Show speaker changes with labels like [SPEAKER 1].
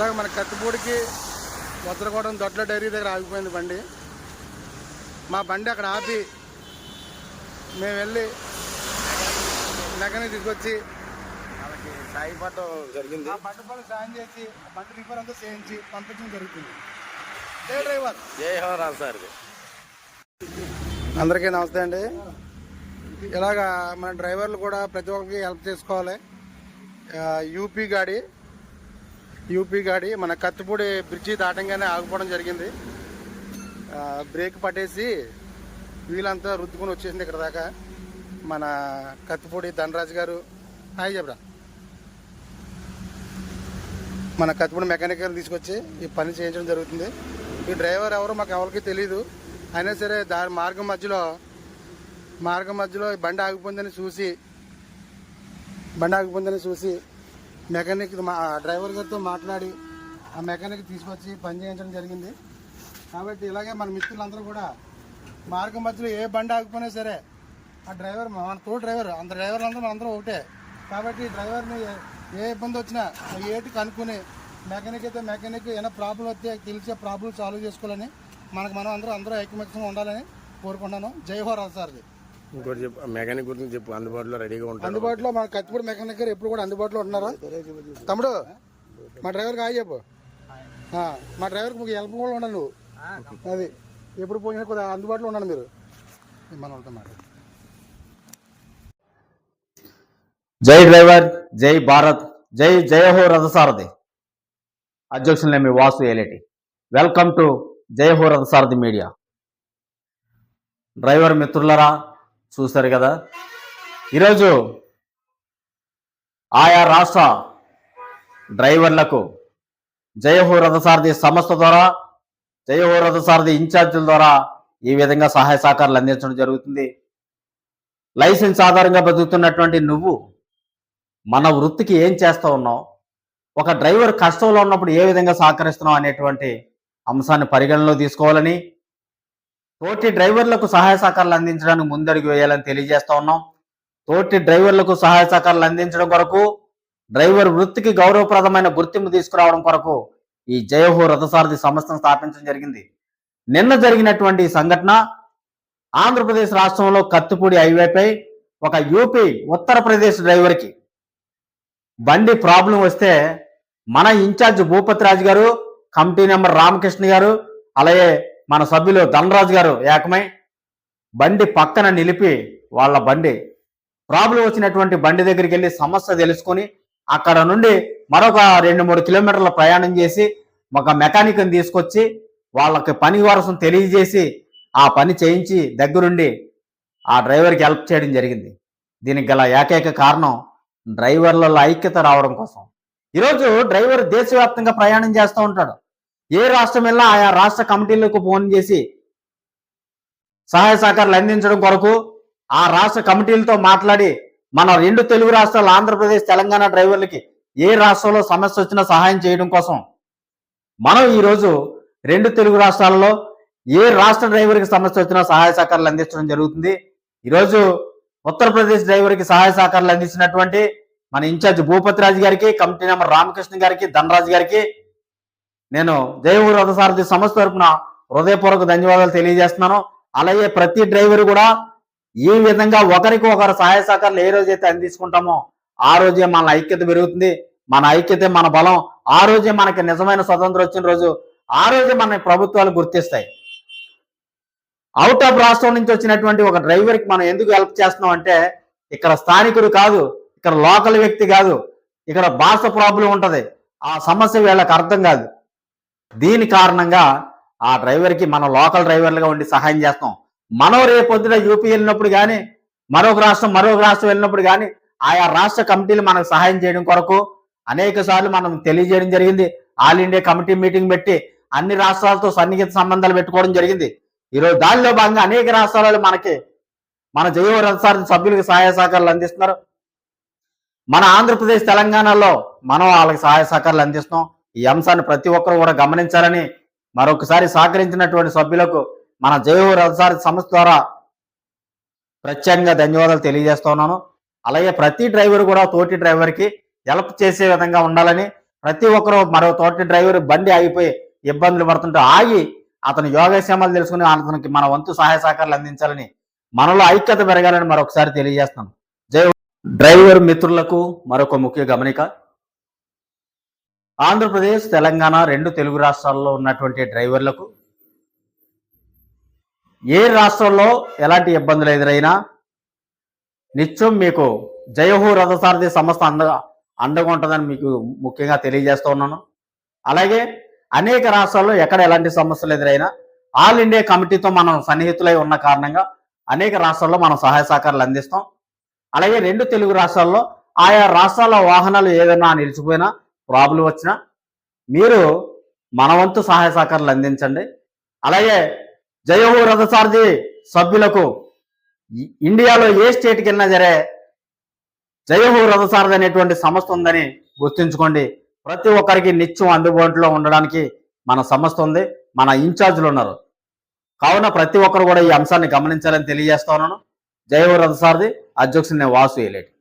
[SPEAKER 1] ఇలాగ మన కత్తిపూడికి వజ్రకోటం దొడ్ల డైరీ దగ్గర ఆగిపోయింది బండి. మా బండి అక్కడ ఆపి మేము వెళ్ళి మెకానిక్ తీసుకొచ్చి
[SPEAKER 2] వాళ్ళకి సాయపడటం జరిగింది.
[SPEAKER 1] ఆ బండి పనులు సాయం చేసి ఆ బండి రిపేర్ అంతా చేయించి పంపించడం జరుగుతుంది. డ్రైవర్.
[SPEAKER 2] జై హోరాల్ సార్
[SPEAKER 1] అందరికీ నమస్తే అండి. ఇలాగా మన డ్రైవర్లు కూడా ప్రతి ఒక్కరికి హెల్ప్ చేసుకోవాలి. యూపీ గాడి యూపీ గాడి మన కత్తిపూడి బ్రిడ్జి దాటంగానే ఆగిపోవడం జరిగింది. బ్రేక్ పట్టేసి వీలంతా రుద్దుకొని వచ్చేసింది ఇక్కడ దాకా. మన కత్తిపూడి ధనరాజు గారు. హాయ్ చెప్పరా మన కత్తిపూడి మెకానిక్ గారిని తీసుకొచ్చి ఈ పని చేయించడం జరుగుతుంది. ఈ డ్రైవర్ ఎవరో మాకు ఎవరికి తెలియదు అయినా సరే దాని మార్గం మధ్యలో మార్గం మధ్యలో బండి ఆగిపోయిందని చూసి బండి ఆగిపోయిందని చూసి మెకానిక్ మా డ్రైవర్ గారితో మాట్లాడి ఆ మెకానిక్ తీసుకొచ్చి పని చేయించడం జరిగింది. కాబట్టి ఇలాగే మన మిత్రులందరూ కూడా మార్గం మధ్యలో ఏ బండి ఆగిపోయినా సరే ఆ డ్రైవర్ మన తో డ్రైవర్ అంత డ్రైవర్లు అందరూ మనందరం ఒకటే. కాబట్టి డ్రైవర్ని ఏ- ఇబ్బంది వచ్చినా ఏటి కనుక్కుని మెకానిక్ అయితే మెకానిక్ ఏమైనా ప్రాబ్లం వస్తే తెలిసే ప్రాబ్లం సాల్వ్ చేసుకోవాలని మనకు మనం అందరూ అందరూ ఐకమత్యంగా ఉండాలని కోరుకుంటున్నాను. జై హోరాల్ సార్ది.
[SPEAKER 2] ఇంకోటి చెప్పు మెకానిక్ గురించి చెప్పు అందుబాటులో రెడీగా ఉంటాడు.
[SPEAKER 1] అందుబాటులో మన కత్తిపూడి మెకానిక్ గారు ఎప్పుడు కూడా అందుబాటులో ఉంటున్నారా తమ్ముడు మా డ్రైవర్కి హాయ్ చెప్పు. ఆ, మా డ్రైవర్కి మీకు హెల్ప్ కూడా ఉండాలి నువ్వు. అది ఎప్పుడు పోయినా కొద్దిగా అందుబాటులో ఉండండి మీరు. మన వాళ్ళతో మాట
[SPEAKER 3] జై డ్రైవర్ జై భారత్ జై జయ హో రథసారథి. అధ్యక్షులు మీ Vasu Eleti. Welcome to Jaya Ho Rathasarathi media. Driver మిత్రులరా చూశారు కదా? ఈరోజు ఆయా రాష్ట్ర డ్రైవర్లకు జయహో రథసారథి సంస్థ ద్వారా జయహో రథసారథి ఇన్ఛార్జీల ద్వారా ఈ విధంగా సహాయ సహకారాలు అందించడం జరుగుతుంది. లైసెన్స్ ఆధారంగా బతుకుతున్నటువంటి నువ్వు మన వృత్తికి ఏం చేస్తూ ఉన్నావు? ఒక డ్రైవర్ కష్టంలో ఉన్నప్పుడు ఏ విధంగా సహకరిస్తున్నావు అనేటువంటి అంశాన్ని పరిగణనలో తీసుకోవాలని తోటి డ్రైవర్లకు సహాయ సహకారాలు అందించడానికి ముందడుగు వేయాలని తెలియజేస్తా ఉన్నాం. తోటి డ్రైవర్లకు సహాయ సహకారాలు అందించడం కొరకు డ్రైవర్ వృత్తికి గౌరవప్రదమైన గుర్తింపు తీసుకురావడం కొరకు ఈ జయహో రథసారథి సంస్థను స్థాపించడం జరిగింది. నిన్న జరిగినటువంటి సంఘటన ఆంధ్రప్రదేశ్ రాష్ట్రంలో కత్తిపూడి హైవేపై ఒక యూపీ ఉత్తరప్రదేశ్ డ్రైవర్కి బండి ప్రాబ్లం వస్తే మన ఇన్ఛార్జ్ భూపతి రాజు గారు కమిటీ నెంబర్ రామకృష్ణ గారు అలాగే మన సభ్యులు ధనరాజు గారు ఏకమై బండి పక్కన నిలిపి వాళ్ళ బండి. ప్రాబ్లం వచ్చినటువంటి బండి దగ్గరికి వెళ్ళి సమస్య తెలుసుకొని అక్కడ నుండి మరొక రెండు మూడు కిలోమీటర్ల ప్రయాణం చేసి ఒక మెకానిక్ని తీసుకొచ్చి వాళ్ళకి పని వరసం తెలియజేసి ఆ పని చేయించి దగ్గరుండి ఆ డ్రైవర్కి హెల్ప్ చేయడం జరిగింది. దీనికి గల ఏకైక కారణం డ్రైవర్లలో ఐక్యత రావడం కోసం. ఈరోజు డ్రైవర్ దేశవ్యాప్తంగా ప్రయాణం చేస్తూ ఉంటాడు. ఏ రాష్ట్రం వెళ్ళినా ఆయా రాష్ట్ర కమిటీలకు ఫోన్ చేసి సహాయ సహకారాలు అందించడం కొరకు ఆ రాష్ట్ర కమిటీలతో మాట్లాడి మన రెండు తెలుగు రాష్ట్రాలు ఆంధ్రప్రదేశ్ తెలంగాణ డ్రైవర్లకి ఏ రాష్ట్రంలో సమస్య వచ్చినా సహాయం చేయడం కోసం మనం ఈరోజు రెండు తెలుగు రాష్ట్రాలలో ఏ రాష్ట్ర డ్రైవర్కి సమస్య వచ్చినా సహాయ సహకారాలు అందించడం జరుగుతుంది. ఈరోజు ఉత్తరప్రదేశ్ డ్రైవర్కి సహాయ సహకారాలు అందించినటువంటి మన ఇన్ఛార్జ్ భూపతి రాజు గారికి కమిటీ నెంబర్ రామకృష్ణ గారికి ధనరాజు గారికి నేను జయవూరు రథసారథి సంస్థ తరపున హృదయపూర్వక ధన్యవాదాలు తెలియజేస్తున్నాను. అలాగే ప్రతి డ్రైవర్ కూడా ఈ విధంగా ఒకరికి ఒకరు సహాయ సహకారాలు ఏ రోజైతే అందించుకుంటామో ఆ రోజే మన ఐక్యత పెరుగుతుంది. మన ఐక్యతే మన బలం ఆ రోజే మనకి నిజమైన స్వతంత్రం వచ్చిన రోజు ఆ రోజే మన ప్రభుత్వాలు గుర్తిస్తాయి. అవుట్ ఆఫ్ రాష్ట్రం నుంచి వచ్చినటువంటి ఒక డ్రైవర్కి మనం ఎందుకు హెల్ప్ చేస్తున్నాం అంటే ఇక్కడ స్థానికుడు కాదు ఇక్కడ లోకల్ వ్యక్తి కాదు ఇక్కడ భాష ప్రాబ్లం ఉంటుంది. ఆ సమస్య వీళ్ళకి అర్థం కాదు. దీని కారణంగా ఆ డ్రైవర్కి మనం లోకల్ డ్రైవర్లుగా ఉండి సహాయం చేస్తాం. మనం రేపొద్దున యూపీ వెళ్ళినప్పుడు కానీ మరొక రాష్ట్రం మరొక రాష్ట్రం వెళ్ళినప్పుడు కానీ ఆయా రాష్ట్ర కమిటీలు మనకు సహాయం చేయడం కొరకు అనేక సార్లు మనం తెలియజేయడం జరిగింది. ఆల్ ఇండియా కమిటీ మీటింగ్ పెట్టి అన్ని రాష్ట్రాలతో సన్నిహిత సంబంధాలు పెట్టుకోవడం జరిగింది. ఈరోజు దానిలో భాగంగా అనేక రాష్ట్రాలలో మనకి మన జైవ సార్ సభ్యులకు సహాయ సహకారాలు అందిస్తున్నారు. మన ఆంధ్రప్రదేశ్ తెలంగాణలో మనం వాళ్ళకి సహాయ సహకారాలు అందిస్తున్నాం. ఈ అంశాన్ని ప్రతి ఒక్కరు కూడా గమనించాలని మరొకసారి సహకరించినటువంటి సభ్యులకు మన జైవ రథసారి సంస్థ ద్వారా ప్రత్యేకంగా ధన్యవాదాలు తెలియజేస్తున్నాను అలాగే ప్రతి డ్రైవర్ కూడా తోటి డ్రైవర్కి హెల్ప్ చేసే విధంగా ఉండాలని ప్రతి ఒక్కరు మరో తోటి డ్రైవర్ బండి ఆగిపోయి ఇబ్బందులు పడుతుంటే ఆగి అతని యోగక్షేమాలు తెలుసుకుని అతనికి మన వంతు సహాయ సహకారాలు అందించాలని మనలో ఐక్యత పెరగాలని మరొకసారి తెలియజేస్తాం జై డ్రైవర్ మిత్రులకు మరొక ముఖ్య గమనిక ఆంధ్రప్రదేశ్ తెలంగాణ రెండు తెలుగు రాష్ట్రాల్లో ఉన్నటువంటి డ్రైవర్లకు ఏ రాష్ట్రంలో ఎలాంటి ఇబ్బందులు ఎదురైనా నిత్యం మీకు జయహో రథసారథి సంస్థ అండగా అండగా ఉంటుందని మీకు ముఖ్యంగా తెలియజేస్తూ ఉన్నాను. అలాగే అనేక రాష్ట్రాల్లో ఎక్కడ ఎలాంటి సమస్యలు ఎదురైనా ఆల్ ఇండియా కమిటీతో మనం సన్నిహితులై ఉన్న కారణంగా అనేక రాష్ట్రాల్లో మనం సహాయ సహకారాలు అందిస్తాం. అలాగే రెండు తెలుగు రాష్ట్రాల్లో ఆయా రాష్ట్రాల వాహనాలు ఏదైనా నిలిచిపోయినా ప్రాబ్లం వచ్చినా మీరు మన వంతు సహాయ సహకారాలు అందించండి. అలాగే జయహో రథసారథి సభ్యులకు ఇండియాలో ఏ స్టేట్కి వెళ్ళినా సరే జయహో రథసారథి అనేటువంటి సంస్థ ఉందని గుర్తుంచుకోండి. ప్రతి ఒక్కరికి నిత్యం అందుబాటులో ఉండడానికి మన సంస్థ ఉంది. మన ఇన్ఛార్జీలు ఉన్నారు. కావున ప్రతి ఒక్కరు కూడా ఈ అంశాన్ని గమనించాలని తెలియజేస్తా ఉన్నాను. జయహో రథసారథి అధ్యక్షుని నేను వాసు ఏలేటి